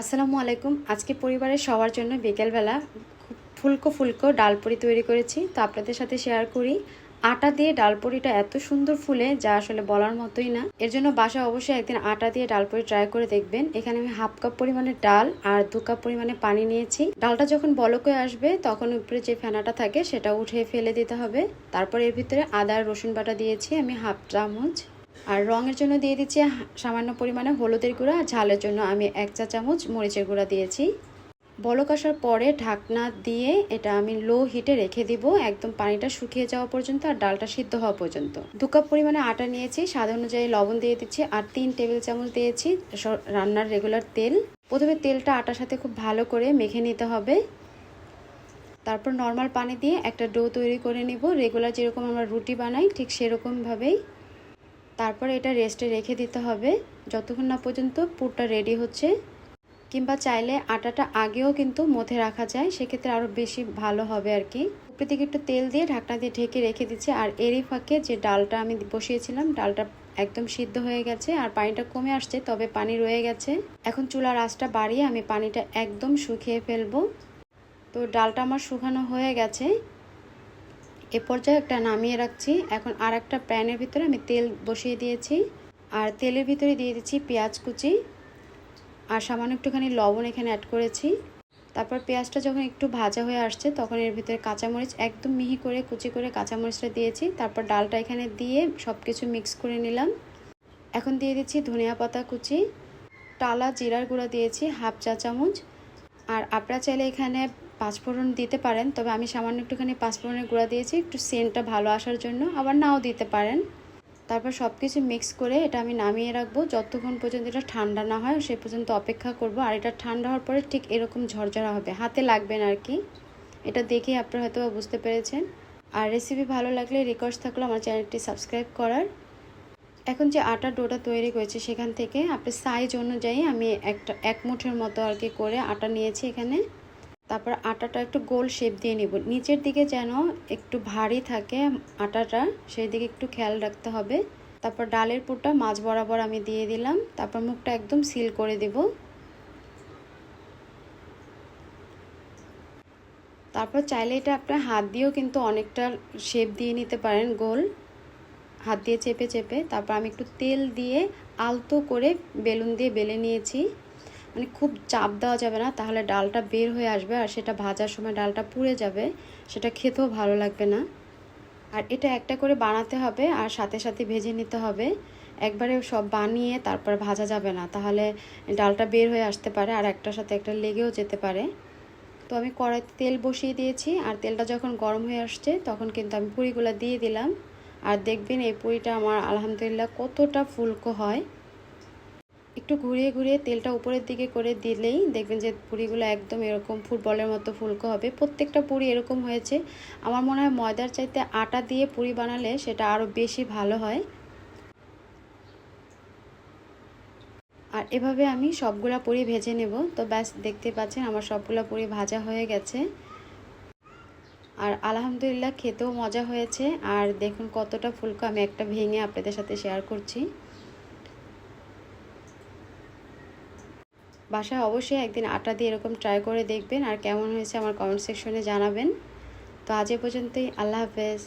আসসালামু আলাইকুম। আজকে পরিবারের সবার জন্য বিকেলবেলা ফুলকো ফুলকো ডালপুরি তৈরি করেছি। তো আপনাদের সাথে শেয়ার করি। আটা দিয়ে ডালপুরিটা এত সুন্দর ফুলে যা আসলে বলার মতোই না। এর জন্য বাসা অবশ্যই একদিন আটা দিয়ে ডালপুরি ট্রাই করে দেখবেন। এখানে আমি হাফ কাপ পরিমাণে ডাল আর দু কাপ পরিমাণে পানি নিয়েছি। ডালটা যখন বলক হয়ে আসবে, তখন উপরে যে ফেনাটা থাকে, সেটা উঠে ফেলে দিতে হবে। তারপর এর ভিতরে আদা রসুন বাটা দিয়েছি। আমি হাফ চামচ আর রঙের জন্য দিয়ে দিচ্ছি সামান্য পরিমাণে হলুদের গুঁড়া ঝালের জন্য আমি এক চা চামচ মরিচের গুঁড়া দিয়েছি। বলক আসার পরে ঢাকনা দিয়ে এটা আমি লো হিটে রেখে দিব, একদম পানিটা শুকিয়ে যাওয়া পর্যন্ত আর ডালটা সিদ্ধ হওয়া পর্যন্ত। দু কাপ পরিমাণে আটা নিয়েছি, স্বাদ অনুযায়ী লবণ দিয়ে দিচ্ছি, আর তিন টেবিল চামচ দিয়েছি রান্নার রেগুলার তেল। প্রথমে তেলটা আটার সাথে খুব ভালো করে মেখে নিতে হবে। তারপর নর্মাল পানি দিয়ে একটা ডো তৈরি করে নিব। রেগুলার যেরকম আমরা রুটি বানাই, ঠিক সেরকমভাবেই তারপর এটা রেস্টে রেখে দিতে হবে। যতক্ষণ না পর্যন্ত পুরটা রেডি হচ্ছে, কিংবা চাইলে আটাটা আগেও কিন্তু মধ্যে রাখা যায়, সেক্ষেত্রে আরও বেশি ভালো হবে আর কি। উপরে দিকে একটু তেল দিয়ে ঢাকনা দিয়ে ঢেকে রেখে দিচ্ছি, আর এরই ফাঁকে যে ডালটা আমি বসিয়েছিলাম, ডালটা একদম সিদ্ধ হয়ে গেছে, আর পানিটা কমে আসছে, তবে পানি রয়ে গেছে। এখন চুলার আঁচটা বাড়িয়ে আমি পানিটা একদম শুকিয়ে ফেলব। তো ডালটা আমার শুকানো হয়ে গেছে। এ পর্যায়ে একটা নামিয়ে রাখছি। এখন আর একটা প্যানের ভিতরে আমি তেল বসিয়ে দিয়েছি। আর তেলের ভিতরে দিয়ে দিচ্ছি পেঁয়াজ কুচি। আর সামান্য একটুখানি লবণ এখানে অ্যাড করেছি। তারপর পেঁয়াজটা যখন একটু ভাজা হয়ে আসছে, তখন এর ভিতরে কাঁচামরিচ একদম মিহি করে কুচি করে কাঁচামরিচটা দিয়েছি। তারপর ডালটা এখানে দিয়ে সব কিছু মিক্স করে নিলাম। এখন দিয়ে দিচ্ছি ধনিয়া পাতা কুচি। টালা জিরার গুঁড়া দিয়েছি, হাফ চা চামচ। আর আপনারা চাইলে এখানে পাঁচফোড়ন দিতে পারেন, তবে আমি সামান্য একটুখানি পাঁচফোড়নের গুঁড়া দিয়েছি, একটু সেন্টটা ভালো আসার জন্য, আবার নাও দিতে পারেন। তারপর সব কিছু মিক্স করে এটা আমি নামিয়ে রাখব, যতক্ষণ পর্যন্ত এটা ঠান্ডা না হয়, সে পর্যন্ত অপেক্ষা করব। আর এটা ঠান্ডা হওয়ার পরে ঠিক এরকম ঝরঝরা হবে, হাতে লাগবে না আর কি। এটা দেখেই আপনারা হয়তো বুঝতে পেরেছেন। আর রেসিপি ভালো লাগলে রিকোয়েস্ট থাকল আমার চ্যানেলটি সাবস্ক্রাইব করার। এখন যে আটার ডোটা তৈরি করেছি সেখান থেকে আপনি সাইজ অনুযায়ী আমি একটা, এক মুঠের মতো আর কি করে আটা নিয়েছি এখানে। তারপর আটাটা একটু গোল শেপ দিয়ে নিব। নিচের দিকে যেন একটু ভারী থাকে আটাটা সেই দিকে একটু খেয়াল রাখতে হবে। তারপর ডালের পুরটা মাছ বরাবর আমি দিয়ে দিলাম। তারপর মুখটা একদম সিল করে দেব। তারপর চাইলে এটা আপনার হাত দিয়েও কিন্তু অনেকটা শেপ দিয়ে নিতে পারেন গোল। হাত দিয়ে চেপে চেপে। তারপর আমি একটু তেল দিয়ে আলতো করে বেলুন দিয়ে বেলে নিয়েছি। মানে খুব চাপ দেওয়া যাবে না, তাহলে ডালটা বের হয়ে আসবে আর সেটা ভাজার সময় ডালটা পুড়ে যাবে, সেটা খেতেও ভালো লাগবে না। আর এটা একটা করে বানাতে হবে আর সাথে সাথে ভেজে নিতে হবে। একবারে সব বানিয়ে তারপর ভাজা যাবে না, তাহলে ডালটা বের হয়ে আসতে পারে আর একটার সাথে একটা লেগেও যেতে পারে। তো আমি কড়াইতে তেল বসিয়ে দিয়েছি আর তেলটা যখন গরম হয়ে আসছে তখন কিন্তু আমি পুরিগুলো দিয়ে দিলাম। আর দেখবেন এই পুরিটা আমার আলহামদুলিল্লাহ কতটা ফুলকো হয়। একটু ঘুরিয়ে ঘুরিয়ে তেলটা উপরের দিকে করে দিলেই দেখবেন যে পুরিগুলো একদম এরকম ফুটবলের মতো ফুলকো হবে। প্রত্যেকটা পুরি এরকম হয়েছে। আমার মনে হয় ময়দার চাইতে আটা দিয়ে পুরি বানালে সেটা আরও বেশি ভালো হয়। আর এভাবে আমি সবগুলা পুরি ভেজে নেব। তো ব্যাস দেখতে পাচ্ছেন আমার সবগুলা পুরি ভাজা হয়ে গেছে। আর আলহামদুলিল্লাহ খেতেও মজা হয়েছে। আর দেখুন কতটা ফুলকো আমি একটা ভেঙে আপনাদের সাথে শেয়ার করছি। বাসায় অবশ্যই একদিন আটা দিয়ে এরকম ট্রাই করে দেখবেন আর কেমন হয়েছে আমার কমেন্ট সেকশনে জানাবেন। তো আজ এ পর্যন্তই, আল্লাহ হাফেজ।